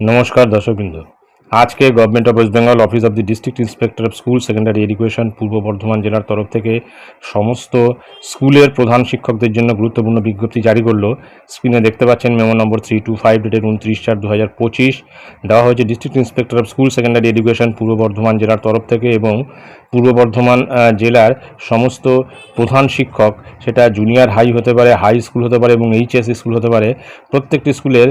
নমস্কার দর্শকবৃন্দ। আজকে government of West Bengal office of the district inspector of school secondary education Purba Bardhaman জেলার তরফ থেকে সমস্ত স্কুলের প্রধান শিক্ষকদের জন্য গুরুত্বপূর্ণ বিজ্ঞপ্তি জারি করল। স্ক্রিনে দেখতে পাচ্ছেন memo number three two five ডেটের উনত্রিশ চার দু হাজার পঁচিশ। দেওয়া হয়েছে district inspector of school secondary education Bardhaman Bardhaman জেলার তরফ থেকে এবং পূর্ব বর্ধমান জেলার সমস্ত প্রধান শিক্ষক, সেটা জুনিয়র হাই হতে পারে হাই স্কুল হতে পারে এবং এইচএস স্কুল হতে পারে। প্রত্যেকটি স্কুলের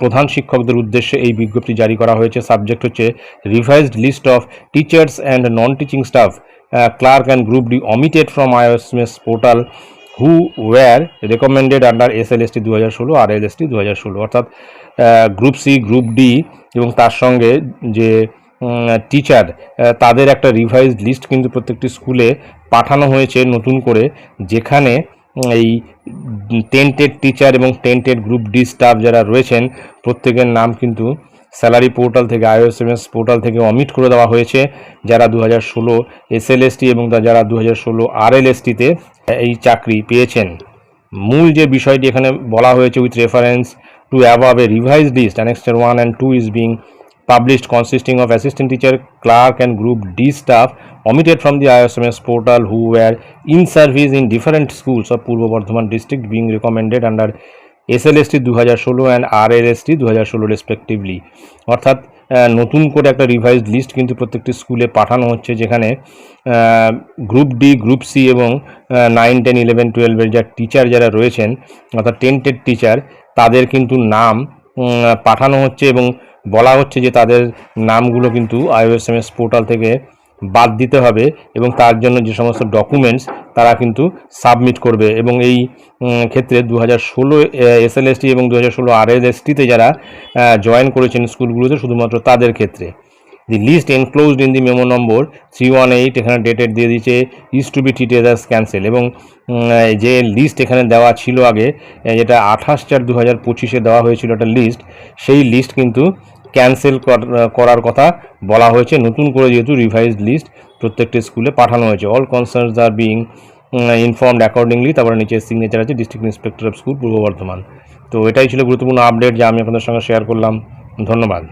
প্রধান শিক্ষকদের উদ্দেশ্যে এই বিজ্ঞপ্তি জারি করা হয়েছে। সাবজেক্ট হচ্ছে revised list of teachers and non teaching staff clerk and group D omitted from ISMS portal who were recommended under S L S T দু হাজার ষোলো আর এল এস টি দু হাজার ষোলো। অর্থাৎ গ্রুপ সি, গ্রুপ ডি এবং তার সঙ্গে যে টিচার তাদের একটা রিভাইজড লিস্ট কিন্তু প্রত্যেকটি স্কুলে পাঠানো হয়েছে নতুন করে, যেখানে এই টেন্টেড টিচার এবং টেন্টেড গ্রুপ ডি স্টাফ যারা রয়েছেন, প্রত্যেকের নাম কিন্তু স্যালারি পোর্টাল থেকে আইওএসএমএস পোর্টাল থেকে অমিট করে দেওয়া হয়েছে। যারা দু হাজার ষোলো এসএলএসটি এবং যারা দু হাজার ষোলো আরএলএসটিতে এই চাকরি পেয়েছেন। মূল যে বিষয়টি এখানে বলা হয়েছে with reference to above a revise list annexure one and two is being published consisting of assistant teacher, clerk and group D staff omitted from the ISMS portal who were in service in different schools of Purbo Bardhaman district being recommended under SLST দু হাজার ষোলো and R L S দু হাজার অর্থাৎ নতুন করে একটা revised list কিন্তু প্রত্যেকটি স্কুলে পাঠানো হচ্ছে যেখানে গ্রুপ ডি গ্রুপ সি এবং নাইন টেন ইলেভেন টুয়েলভের যা টিচার যারা রয়েছেন অর্থাৎ টেন্টেড টিচার তাদের কিন্তু নাম পাঠানো হচ্ছে এবং বলা হচ্ছে যে তাদের নামগুলো কিন্তু আইওএসএমএস পোর্টাল থেকে বাদ দিতে হবে এবং তার জন্য যে সমস্ত ডকুমেন্টস তারা কিন্তু সাবমিট করবে এবং এই ক্ষেত্রে দু হাজার ষোলো এসএলএসটি এবং দু হাজার ষোলো আরএলএসটিতে যারা জয়েন করেছেন স্কুলগুলোতে শুধুমাত্র তাদের ক্ষেত্রে। The list enclosed in the memo number three one eight এখানে ডেটেড দিয়ে দিচ্ছে is to be treated as cancel এবং যে লিস্ট এখানে দেওয়া ছিল আগে যেটা আঠাশ চার দু হাজার পঁচিশে দেওয়া হয়েছিল একটা লিস্ট সেই লিস্ট কিন্তু ক্যান্সেল করার কথা বলা হয়েছে। নতুন করে যেহেতু রিভাইজড লিস্ট প্রত্যেকটি স্কুলে পাঠানো হয়েছে। All concerns are being informed accordingly তারপরে নিচে সিগনেচার আছে ডিস্ট্রিক্ট ইন্সপেক্টর অফ স্কুল পূর্ব বর্ধমান। তো এটাই ছিল গুরুত্বপূর্ণ আপডেট যা আমি আপনাদের সঙ্গে শেয়ার করলাম। ধন্যবাদ।